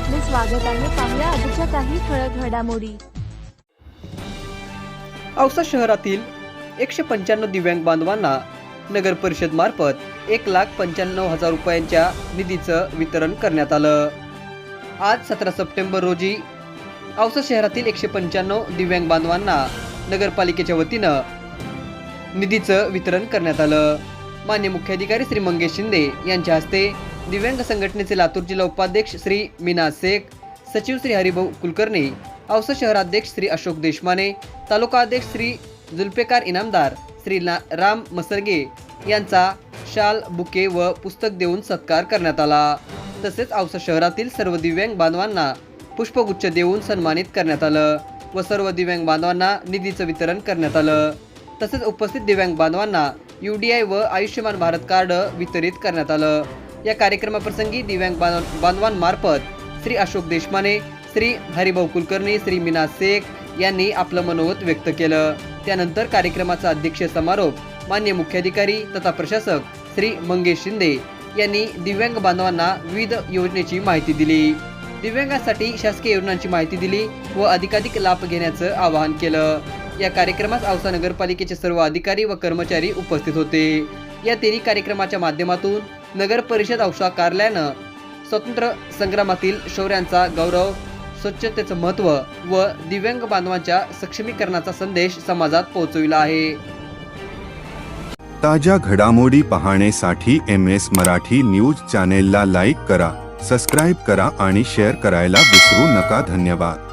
आपले स्वागत आहे. पाहूया आजच्या काही ठळक घडामोडी. औसा शहरातील एकशे पंच्याण्णव दिव्यांग बांधवांना नगर परिषद मार्फत एक लाख पंच्याण्णव हजार रुपयांच्या निधीचं वितरण करण्यात आलं. आज सतरा सप्टेंबर रोजी औसा शहरातील एकशे पंच्याण्णव दिव्यांग बांधवांना नगरपालिकेच्या वतीनं निधीचं वितरण करण्यात आलं. मान्य मुख्याधिकारी श्री मंगेश शिंदे यांच्या हस्ते दिव्यांग संघटनेचे लातूर जिल्हा उपाध्यक्ष श्री मीना शेख सचिव श्री हरिभाऊ कुलकर्णी औसा शहराध्यक्ष श्री अशोक देशमाने तालुका अध्यक्ष श्री जुल्फेकार इनामदार श्री राम मसरगे यांचा शाल बुके व पुस्तक देऊन सत्कार करण्यात आला. तसेच औसा शहरातील सर्व दिव्यांग बांधवांना पुष्पगुच्छ देऊन सन्मानित करण्यात आलं व सर्व दिव्यांग बांधवांना निधीचं वितरण करण्यात आलं. तसेच उपस्थित दिव्यांग बांधवांना यू डी आय व आयुष्यमान भारत कार्ड वितरित करण्यात आलं. या कार्यक्रमाप्रसंगी दिव्यांग बांधवांमार्फत श्री अशोक देशमाने श्री हरिभाऊ कुलकर्णी श्री मीना शेख यांनी आपलं मनोगत व्यक्त केलं. त्यानंतर कार्यक्रमाचा अध्यक्ष समारोप मान्य मुख्याधिकारी तथा प्रशासक श्री मंगेश शिंदे यांनी दिव्यांग बांधवांना विविध योजनेची माहिती दिली. दिव्यांगांसाठी शासकीय योजनांची माहिती दिली व अधिकाधिक लाभ घेण्याचं आवाहन केलं. या कार्यक्रमात औसा नगरपालिकेचे सर्व अधिकारी व कर्मचारी उपस्थित होते. या तिन्ही कार्यक्रमाच्या माध्यमातून नगर परिषद औषा कार्यालयानं स्वतंत्र संग्रामातील शौर्यांचा गौरव स्वच्छतेचं महत्त्व व दिव्यांग बांधवांच्या सक्षमीकरणाचा संदेश समाजात पोहोचविला आहे. ताज्या घडामोडी पाहण्यासाठी एम एस मराठी न्यूज चॅनेलला लाईक करा सबस्क्राईब करा आणि शेअर करायला विसरू नका. धन्यवाद.